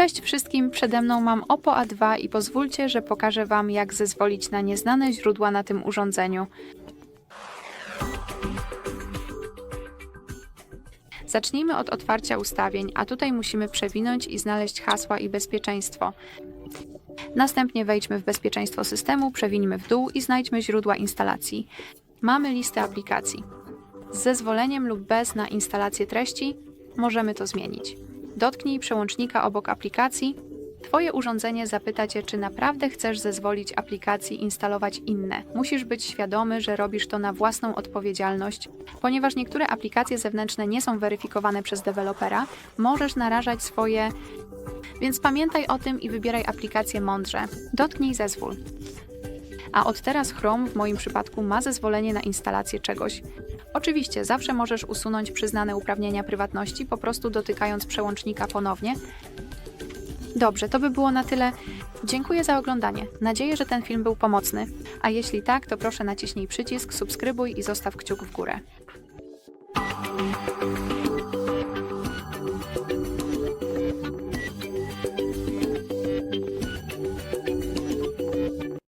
Cześć wszystkim, przede mną mam Oppo A2 i pozwólcie, że pokażę Wam jak zezwolić na nieznane źródła na tym urządzeniu. Zacznijmy od otwarcia ustawień, a tutaj musimy przewinąć i znaleźć hasła i bezpieczeństwo. Następnie wejdźmy w bezpieczeństwo systemu, przewińmy w dół i znajdźmy źródła instalacji. Mamy listę aplikacji. Z zezwoleniem lub bez na instalację treści możemy to zmienić. Dotknij przełącznika obok aplikacji. Twoje urządzenie zapyta Cię, czy naprawdę chcesz zezwolić aplikacji instalować inne. Musisz być świadomy, że robisz to na własną odpowiedzialność. Ponieważ niektóre aplikacje zewnętrzne nie są weryfikowane przez dewelopera, możesz narażać swoje. Więc pamiętaj o tym i wybieraj aplikację mądrze. Dotknij zezwól. A od teraz Chrome w moim przypadku ma zezwolenie na instalację czegoś. Oczywiście zawsze możesz usunąć przyznane uprawnienia prywatności po prostu dotykając przełącznika ponownie. Dobrze, to by było na tyle. Dziękuję za oglądanie. Nadzieję, że ten film był pomocny. A jeśli tak, to proszę naciśnij przycisk, subskrybuj i zostaw kciuk w górę.